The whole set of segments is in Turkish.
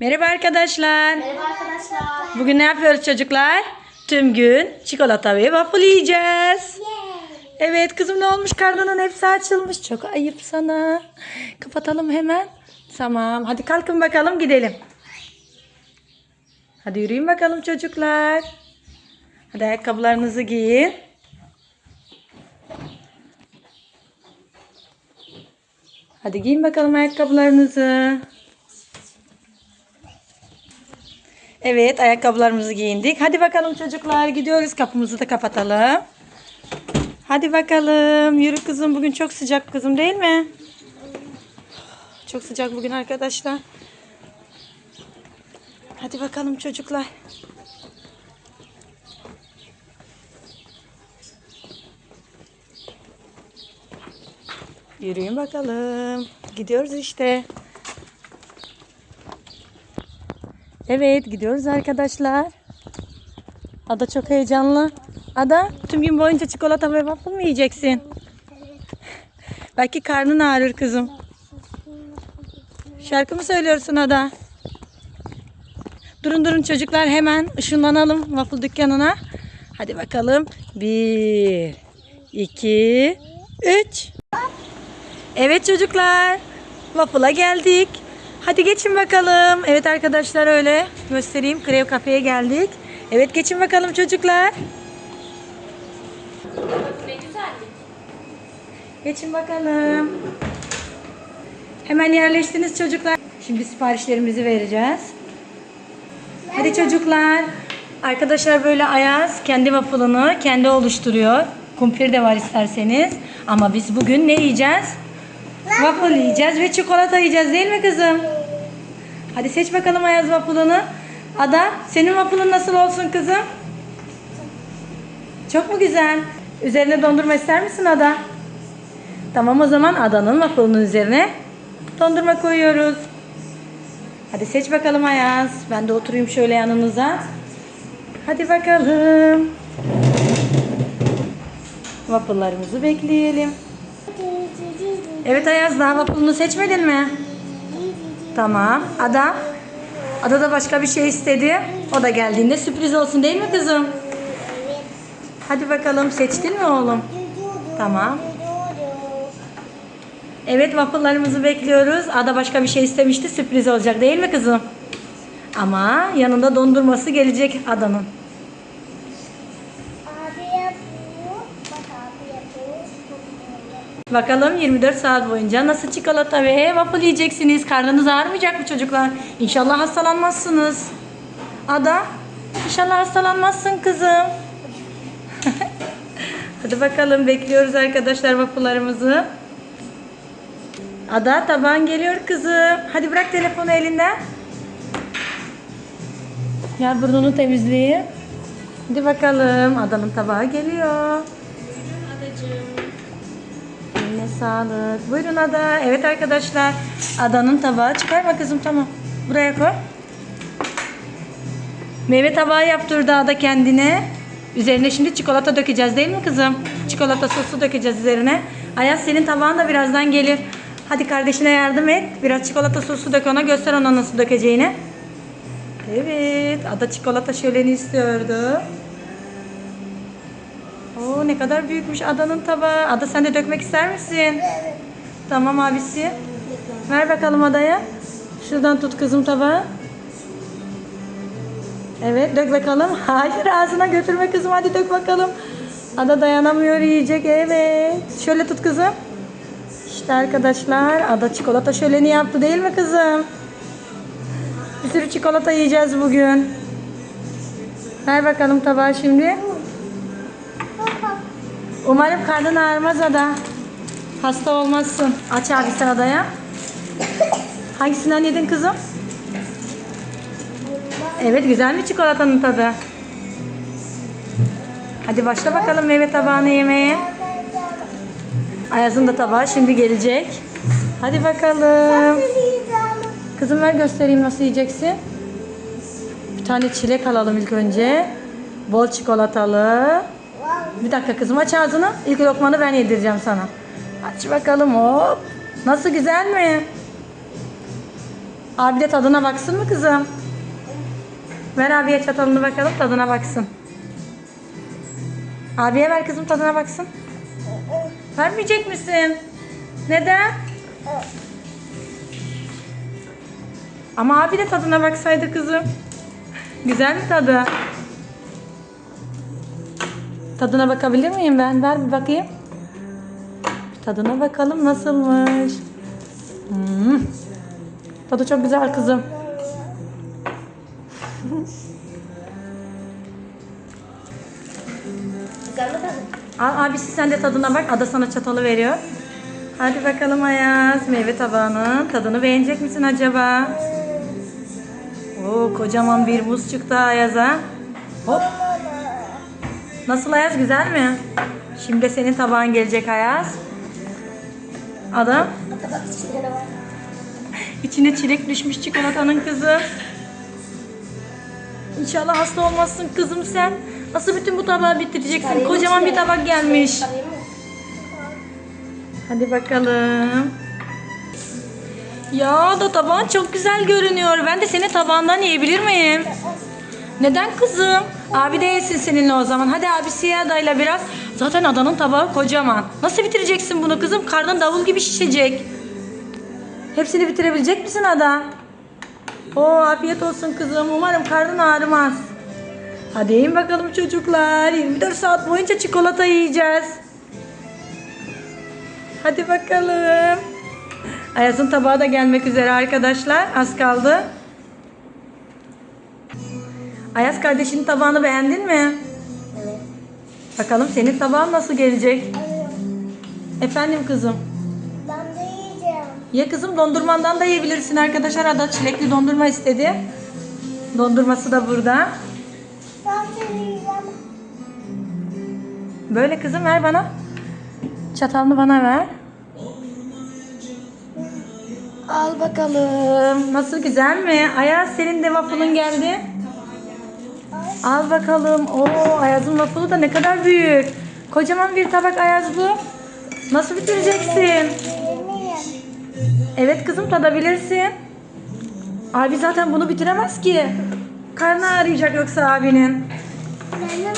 Merhaba arkadaşlar. Merhaba arkadaşlar. Bugün ne yapıyoruz çocuklar? Tüm gün çikolata ve waffle yiyeceğiz. Evet kızım ne olmuş karnının hepsi açılmış. Çok ayıp sana. Kapatalım hemen. Tamam hadi kalkın bakalım gidelim. Hadi yürüyün bakalım çocuklar. Hadi ayakkabılarınızı giyin. Hadi giyin bakalım ayakkabılarınızı. Evet ayakkabılarımızı giyindik. Hadi bakalım çocuklar gidiyoruz. Kapımızı da kapatalım. Hadi bakalım. Yürü kızım. Bugün çok sıcak kızım değil mi? Çok sıcak bugün arkadaşlar. Hadi bakalım çocuklar. Yürüyün bakalım. Gidiyoruz işte. Evet gidiyoruz arkadaşlar. Ada çok heyecanlı. Ada tüm gün boyunca çikolata ve waffle mı yiyeceksin? Belki karnın ağrır kızım. Şarkı mı söylüyorsun Ada? Durun durun çocuklar hemen ışınlanalım waffle dükkanına. Hadi bakalım. Bir, iki, üç. Evet çocuklar. Waffle'a geldik. Hadi geçin bakalım. Evet arkadaşlar öyle göstereyim. Krev kafeye geldik. Evet geçin bakalım çocuklar. Geçin bakalım. Hemen yerleştiniz çocuklar. Şimdi siparişlerimizi vereceğiz. Hadi çocuklar. Arkadaşlar böyle Ayaz kendi waffle'ını kendi oluşturuyor. Kumpir de var isterseniz. Ama biz bugün ne yiyeceğiz? Waffle yiyeceğiz ve çikolata yiyeceğiz değil mi kızım? Hadi seç bakalım Ayaz waffle'ını. Ada senin waffle'ın nasıl olsun kızım? Çok mu güzel? Üzerine dondurma ister misin Ada? Tamam o zaman Ada'nın waffle'ının üzerine dondurma koyuyoruz. Hadi seç bakalım Ayaz. Ben de oturayım şöyle yanınıza. Hadi bakalım. Waffle'larımızı bekleyelim. Evet Ayaz daha waffle'ını seçmedin mi? Tamam. Ada? Ada da başka bir şey istedi. O da geldiğinde sürpriz olsun değil mi kızım? Hadi bakalım seçtin mi oğlum? Tamam. Evet waffle'larımızı bekliyoruz. Ada başka bir şey istemişti. Sürpriz olacak değil mi kızım? Ama yanında dondurması gelecek Ada'nın. Bakalım 24 saat boyunca nasıl çikolata ve waffle yiyeceksiniz? Karnınız ağrımayacak mı çocuklar? İnşallah hastalanmazsınız. Ada, inşallah hastalanmazsın kızım. Hadi bakalım bekliyoruz arkadaşlar waffle'larımızı. Ada taban geliyor kızım. Hadi bırak telefonu elinden. Gel burnunu temizleyeyim. Hadi bakalım. Adanın tabağı geliyor. Sağlık. Buyurun Ada. Evet arkadaşlar. Adanın tabağı. Çıkarma kızım tamam. Buraya koy. Meyve tabağı yaptırdı Ada kendine. Üzerine şimdi çikolata dökeceğiz değil mi kızım? Çikolata sosu dökeceğiz üzerine. Ayaz senin tabağın da birazdan gelir. Hadi kardeşine yardım et. Biraz çikolata sosu dök ona. Göster ona nasıl dökeceğini. Evet. Ada çikolata şöleni istiyordu. Oo ne kadar büyükmüş adanın tabağı. Ada sen de dökmek ister misin? Tamam abisi. Ver bakalım adaya. Şuradan tut kızım tabağı. Evet dök bakalım. Hayır ağzına götürme kızım hadi dök bakalım. Ada dayanamıyor yiyecek evet. Şöyle tut kızım. İşte arkadaşlar Ada çikolata şöleni yaptı değil mi kızım? Bir sürü çikolata yiyeceğiz bugün. Ver bakalım tabağı şimdi. Umarım karnın ağrımaz Ada. Hasta olmazsın. Aç abi sen Ada'ya. Hangisinden yedin kızım? Evet güzel mi çikolatanın tadı? Hadi başla bakalım meyve tabağını yemeye. Ayaz'ın da tabağı şimdi gelecek. Hadi bakalım. Kızım ver göstereyim nasıl yiyeceksin. Bir tane çilek alalım ilk önce. Bol çikolatalı. Bir dakika kızım aç ağzını. İlk lokmanı ben yedireceğim sana. Aç bakalım hop. Nasıl güzel mi? Abi de tadına baksın mı kızım? Ver abiye çatalını bakalım tadına baksın. Abiye ver kızım tadına baksın. Vermeyecek misin? Neden? Ama abi de tadına baksaydı kızım. Güzel mi tadı? Tadına bakabilir miyim ben? Ver bir bakayım. Tadına bakalım nasılmış. Hmm. Tadı çok güzel kızım. Güzel mi tadı? Al abisi sen de tadına bak. Ada sana çatalı veriyor. Hadi bakalım Ayaz. Meyve tabağının tadını beğenecek misin acaba? Oo kocaman bir muz çıktı Ayaz'a. Hop. Nasıl Ayaz güzel mi? Şimdi senin tabağın gelecek Ayaz. Adam. İçine çilek düşmüş çikolatanın kızı. İnşallah hasta olmazsın kızım sen. Nasıl bütün bu tabağı bitireceksin? Kocaman bir tabak gelmiş. Hadi bakalım. Ya da tabağın çok güzel görünüyor. Ben de senin tabağından yiyebilir miyim? Neden kızım? Abi de yesin seninle o zaman. Hadi abisi ye adayla biraz. Zaten adanın tabağı kocaman. Nasıl bitireceksin bunu kızım? Karnın davul gibi şişecek. Hepsini bitirebilecek misin ada? Oo afiyet olsun kızım. Umarım karnın ağrımaz. Hadi yiyin bakalım çocuklar. 24 saat boyunca çikolata yiyeceğiz. Hadi bakalım. Ayaz'ın tabağı da gelmek üzere arkadaşlar. Az kaldı. Ayaz kardeşinin tabağını beğendin mi? Evet. Bakalım senin tabağın nasıl gelecek? Efendim kızım. Ben de yiyeceğim. Ye kızım dondurmandan da yiyebilirsin arkadaşlar. Ada çilekli dondurma istedi. Dondurması da burada. Ben yiyeceğim. Böyle kızım ver bana. Çatalını bana ver. Al bakalım. Nasıl güzel mi? Ayaz senin de waffle'ın geldi. Al bakalım. Oo Ayaz'ın waffle'ı da ne kadar büyük. Kocaman bir tabak Ayaz bu. Nasıl bitireceksin? Evet kızım tadabilirsin. Abi zaten bunu bitiremez ki. Karnı ağrıyacak yoksa abinin. Benim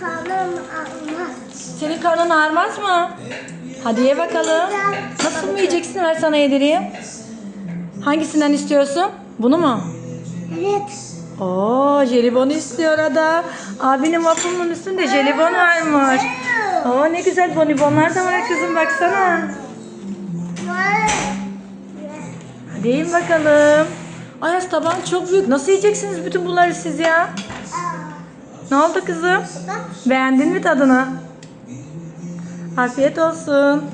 karnım ağrımaz. Senin karnın ağrımaz mı? Hadi ye bakalım. Nasıl mı yiyeceksin? Ver sana yedireyim. Hangisinden istiyorsun? Bunu mu? Evet. Oo, jelibon istiyor ada. Abinin waffle'ın üstünde jelibon varmış. Oo, ne güzel bonibonlar da var kızım baksana. Hadi bakalım. Ayaz tabağın çok büyük. Nasıl yiyeceksiniz bütün bunları siz ya? Ne oldu kızım? Beğendin mi tadını? Afiyet olsun.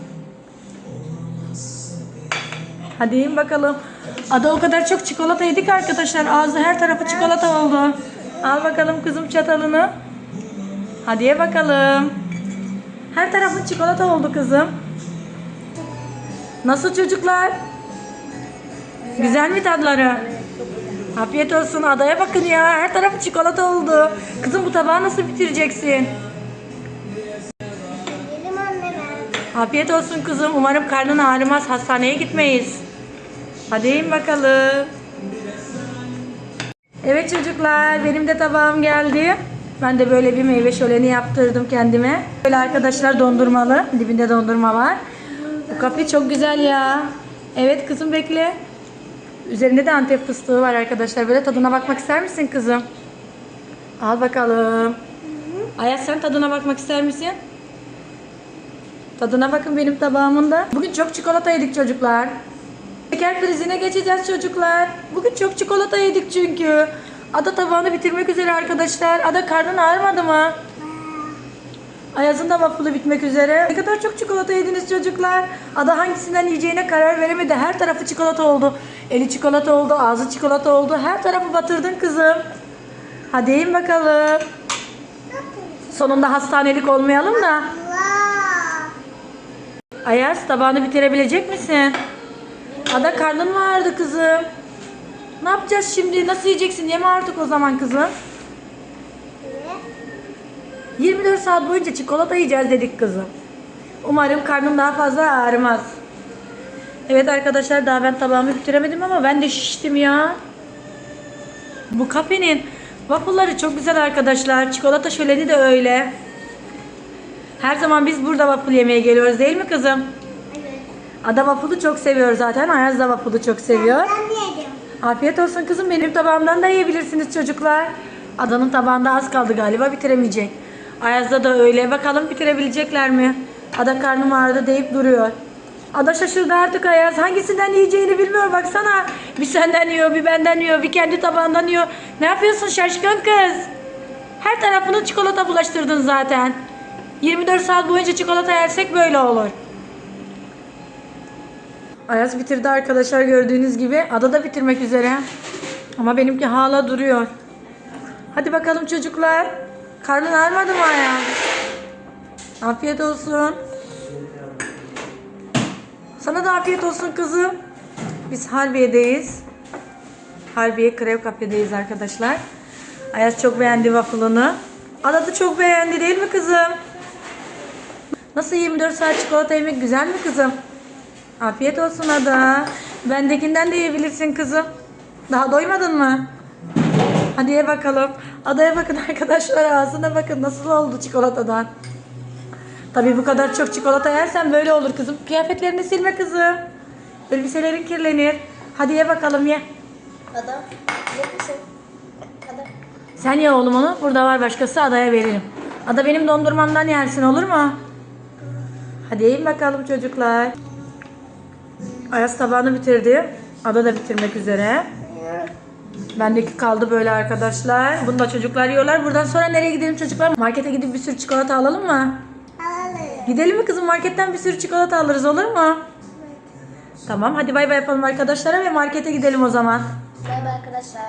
Hadi yiyin bakalım. Ada o kadar çok çikolata yedik arkadaşlar. Ağzı her tarafı çikolata oldu. Al bakalım kızım çatalını. Hadi ye bakalım. Her tarafın çikolata oldu kızım. Nasıl çocuklar? Güzel mi tadları? Afiyet olsun. Adaya bakın ya. Her tarafı çikolata oldu. Kızım bu tabağı nasıl bitireceksin? Afiyet olsun kızım. Umarım karnın ağrımaz. Hastaneye gitmeyiz. Hadi yiyin bakalım. Evet çocuklar. Benim de tabağım geldi. Ben de böyle bir meyve şöleni yaptırdım kendime. Böyle arkadaşlar dondurmalı. Dibinde dondurma var. Bu kafe çok güzel ya. Evet kızım bekle. Üzerinde de antep fıstığı var arkadaşlar. Böyle tadına bakmak ister misin kızım? Al bakalım. Ayaz sen tadına bakmak ister misin? Tadına bakın benim tabağımın da. Bugün çok çikolata yedik çocuklar. Şeker krizine geçeceğiz çocuklar. Bugün çok çikolata yedik çünkü. Ada tabağını bitirmek üzere arkadaşlar. Ada karnın ağrımadı mı? Ayaz'ın da waffle'ı bitmek üzere. Ne kadar çok çikolata yediniz çocuklar. Ada hangisinden yiyeceğine karar veremedi. Her tarafı çikolata oldu. Eli çikolata oldu, ağzı çikolata oldu. Her tarafı batırdın kızım. Hadi yiyin bakalım. Sonunda hastanelik olmayalım da. Ayaz tabağını bitirebilecek misin? Ada karnın mı ağrıdı kızım? Ne yapacağız şimdi? Nasıl yiyeceksin? Yeme artık o zaman kızım. 24 saat boyunca çikolata yiyeceğiz dedik kızım. Umarım karnın daha fazla ağrımaz. Evet arkadaşlar daha ben tabağımı bitiremedim ama ben de şiştim ya. Bu kafenin waffle'ları çok güzel arkadaşlar. Çikolata şöleni de öyle. Her zaman biz burada waffle yemeye geliyoruz değil mi kızım? Ada waffle'ı çok seviyor zaten. Ayaz da waffle'ı çok seviyor. Afiyet olsun kızım. Benim tabağımdan da yiyebilirsiniz çocuklar. Adanın tabağında az kaldı galiba bitiremeyecek. Ayaz'da da öyle. Bakalım bitirebilecekler mi? Ada karnım ağrıdı deyip duruyor. Ada şaşırdı artık Ayaz. Hangisinden yiyeceğini bilmiyor baksana. Bir senden yiyor, bir benden yiyor, bir kendi tabağından yiyor. Ne yapıyorsun şaşkın kız? Her tarafını çikolata bulaştırdın zaten. 24 saat boyunca çikolata yersek böyle olur. Ayaz bitirdi arkadaşlar gördüğünüz gibi. Ada da bitirmek üzere. Ama benimki hala duruyor. Hadi bakalım çocuklar. Karnın ağrımadı mı Ayaz? Afiyet olsun. Sana da afiyet olsun kızım. Biz Harbiye'deyiz. Harbiye Krev Kafe'deyiz arkadaşlar. Ayaz çok beğendi waffle'ını. Ada da çok beğendi değil mi kızım? Nasıl 24 saat çikolata yemek güzel mi kızım? Afiyet olsun Ada. Bendekinden de yiyebilirsin kızım. Daha doymadın mı? Hadi ye bakalım. Adaya bakın arkadaşlar ağzına bakın nasıl oldu çikolatadan. Tabii bu kadar çok çikolata yersen böyle olur kızım. Kıyafetlerini silme kızım. Elbiselerin kirlenir. Hadi ye bakalım ye. Ada. Ada. Sen ye oğlum onu. Burada var başkası adaya veririm. Ada benim dondurmamdan yersin olur mu? Hadi yiyin bakalım çocuklar. Ayaz tabağını bitirdi. Ada da bitirmek üzere. Bendeki kaldı böyle arkadaşlar. Bunu da çocuklar yiyorlar. Buradan sonra nereye gidelim çocuklar? Markete gidip bir sürü çikolata alalım mı? Alalım. Gidelim mi kızım? Marketten bir sürü çikolata alırız olur mu? Tamam hadi bay bay yapalım arkadaşlara ve markete gidelim o zaman. Bay bay arkadaşlar.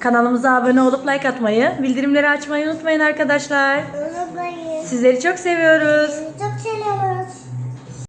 Kanalımıza abone olup like atmayı, bildirimleri açmayı unutmayın arkadaşlar. Unutmayın. Sizleri çok seviyoruz. Çok seviyorum.